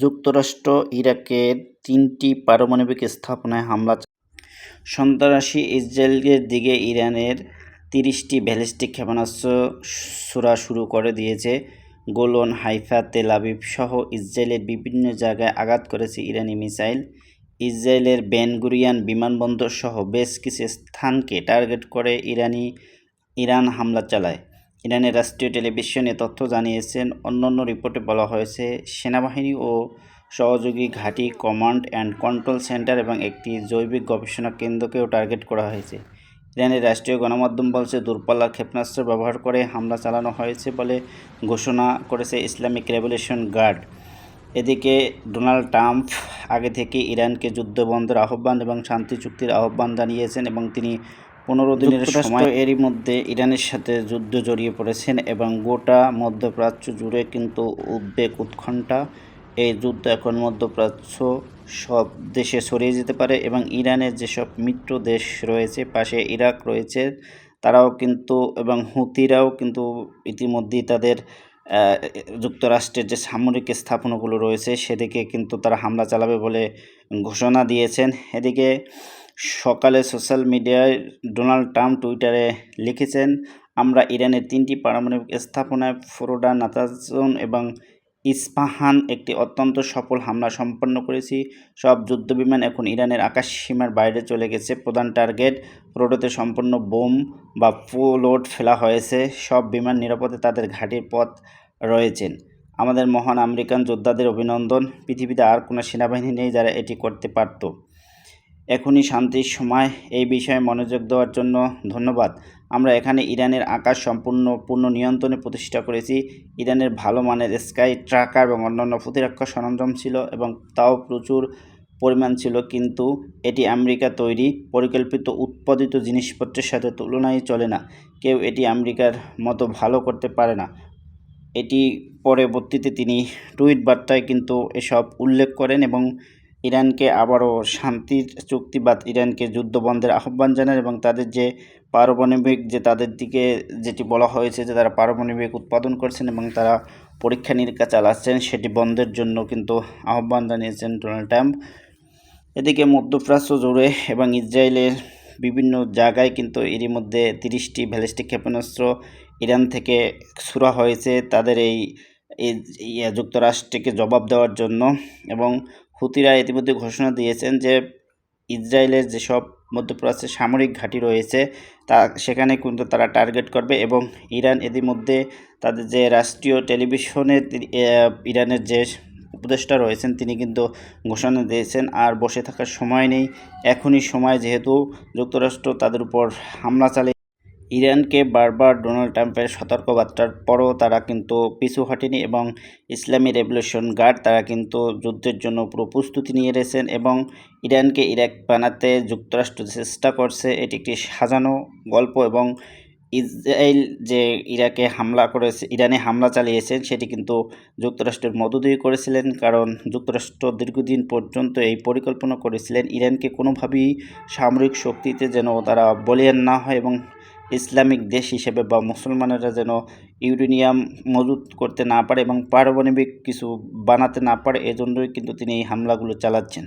যুক্তরাষ্ট্র ইরাকের তিনটি পারমাণবিক স্থাপনায় হামলা সন্ত্রাসী ইসরায়েলের দিকে ইরানের তিরিশটি ব্যালিস্টিক ক্ষেপণাস্ত্র ছোড়া শুরু করে দিয়েছে। গোলন, হাইফা, তেল আবিব সহ ইসরায়েলের বিভিন্ন জায়গায় আঘাত করেছে ইরানি মিসাইল। ইসরায়েলের বেনগুরিয়ান বিমানবন্দর সহ বেশ কিছু স্থানকে টার্গেট করে ইরানি, ইরান হামলা চালায়। ইরানের রাষ্ট্রীয় টেলিভিশনে তথ্য জানিয়েছেন, অন্যান্য রিপোর্টে বলা হয়েছে, সেনাবাহিনী ও সহযোগী ঘাঁটি, কমান্ড অ্যান্ড কন্ট্রোল সেন্টার এবং একটি জৈবিক গবেষণা কেন্দ্রকেও টার্গেট করা হয়েছে। ইরানের রাষ্ট্রীয় গণমাধ্যম বলছে, দূরপাল্লার ক্ষেপণাস্ত্র ব্যবহার করে হামলা চালানো হয়েছে বলে ঘোষণা করেছে ইসলামিক রেভলিউশন গার্ড। এদিকে, ডোনাল্ড ট্রাম্প আগে থেকে ইরানকে যুদ্ধবন্ধের আহ্বান এবং শান্তি চুক্তির আহ্বান জানিয়েছেন এবং তিনি পনেরো দিনের সময় এরই মধ্যে ইরানের সাথে যুদ্ধ জড়িয়ে পড়েছেন এবং গোটা মধ্যপ্রাচ্য জুড়ে কিন্তু উদ্বেগ উৎকণ্ঠা। এই যুদ্ধ এখন মধ্যপ্রাচ্য সব দেশে ছড়িয়ে যেতে পারে এবং ইরানের যেসব মিত্র দেশ রয়েছে পাশে ইরাক রয়েছে তারাও কিন্তু এবং হুতিরাও কিন্তু ইতিমধ্যেই তাদের যুক্তরাষ্ট্রের যে সামরিক স্থাপনাগুলো রয়েছে সেদিকে কিন্তু তারা হামলা চালাবে বলে ঘোষণা দিয়েছেন। এদিকে সকালে সোশ্যাল মিডিয়ায় ডোনাল্ড ট্রাম্প টুইটারে লিখেছেন, আমরা ইরানের তিনটি পারমাণবিক স্থাপনায় ফোরোডা নাতাজন এবং ইস্পাহান একটি অত্যন্ত সফল হামলা সম্পন্ন করেছি। সব যুদ্ধবিমান এখন ইরানের আকাশ সীমার বাইরে চলে গেছে। প্রধান টার্গেট রোডোতে সম্পূর্ণ বোম বা লোড ফেলা হয়েছে। সব বিমান নিরাপদে তাদের ঘাটির পথ রয়েছেন আমাদের মহান আমেরিকান যোদ্ধাদের অভিনন্দন। পৃথিবীতে আর কোনো সেনাবাহিনী নেই যারা এটি করতে পারত। এখনই শান্তির সময়। এই বিষয়ে মনোযোগ দেওয়ার জন্য ধন্যবাদ। আমরা এখানে ইরানের আকাশ সম্পূর্ণ, পূর্ণ নিয়ন্ত্রণে প্রতিষ্ঠা করেছি। ইরানের ভালো মানের স্কাই ট্রাকার এবং অন্যান্য প্রতিরক্ষা সরঞ্জাম ছিল এবং তাও প্রচুর পরিমাণ ছিল। কিন্তু এটি আমেরিকা তৈরি, পরিকল্পিত, উৎপাদিত জিনিসপত্রের সাথে তুলনায় চলে না। কেউ এটি আমেরিকার মতো ভালো করতে পারে না। এটি পরবর্তীতে তিনি টুইট বার্তায় কিন্তু এসব উল্লেখ করেন এবং ইরানকে আবারও শান্তির চুক্তি বা ইরানকে যুদ্ধ বন্ধের আহ্বান জানান এবং তাদের যে পারমাণবিক যে তাদের দিকে যেটি বলা হয়েছে যে তারা পারমাণবিক উৎপাদন করছেন এবং তারা পরীক্ষা নিরীক্ষা চালাচ্ছেন, সেটি বন্ধের জন্য কিন্তু আহ্বান জানিয়েছেন ডোনাল্ড ট্রাম্প। এদিকে মধ্যপ্রাচ্য জুড়ে এবং ইসরায়েলের বিভিন্ন জায়গায় কিন্তু এরই মধ্যে তিরিশটি ব্যালিস্টিক ক্ষেপণাস্ত্র ইরান থেকে ছোড়া হয়েছে। তাদের এই যুক্তরাষ্ট্রকে জবাব দেওয়ার জন্য এবং হুতিরা ইতিমধ্যে ঘোষণা দিয়েছেন যে ইসরায়েলের যেসব মধ্যপ্রাচ্যের সামরিক ঘাঁটি রয়েছে, তা সেখানে কিন্তু তারা টার্গেট করবে এবং ইরান ইতিমধ্যে তাদের যে রাষ্ট্রীয় টেলিভিশনে ইরানের যে উপদেষ্টা রয়েছেন, তিনি কিন্তু ঘোষণা দিয়েছেন, আর বসে থাকার সময় নেই। এখনই সময় যেহেতু যুক্তরাষ্ট্র তাদের উপর হামলা চালিয়ে ইরানকে বারবার ডোনাল্ড ট্রাম্পের সতর্কবার্তার পরও তারা কিন্তু পিছু হটেনি এবং ইসলামী রেভলিউশন গার্ড তারা কিন্তু যুদ্ধের জন্য পুরো প্রস্তুতি নিয়ে রয়েছেন এবং ইরানকে ইরাক বানাতে যুক্তরাষ্ট্র চেষ্টা করছে। এটি একটি সাজানো গল্প এবং ইসরায়েল যে ইরাকে হামলা করেছে, ইরানে হামলা চালিয়েছেন, সেটি কিন্তু যুক্তরাষ্ট্রের দিয়ে করেছিলেন কারণ যুক্তরাষ্ট্র দীর্ঘদিন পর্যন্ত এই পরিকল্পনা করেছিলেন। ইরানকে কোনোভাবেই সামরিক শক্তিতে যেন তারা বলিয়ান না হয় এবং ইসলামিক দেশ হিসেবে বা মুসলমানেরা যেন ইউরেনিয়াম মজুত করতে না পারে এবং পারমাণবিক কিছু বানাতে না পারে, এজন্যই কিন্তু তিনি এই হামলাগুলো চালাচ্ছেন।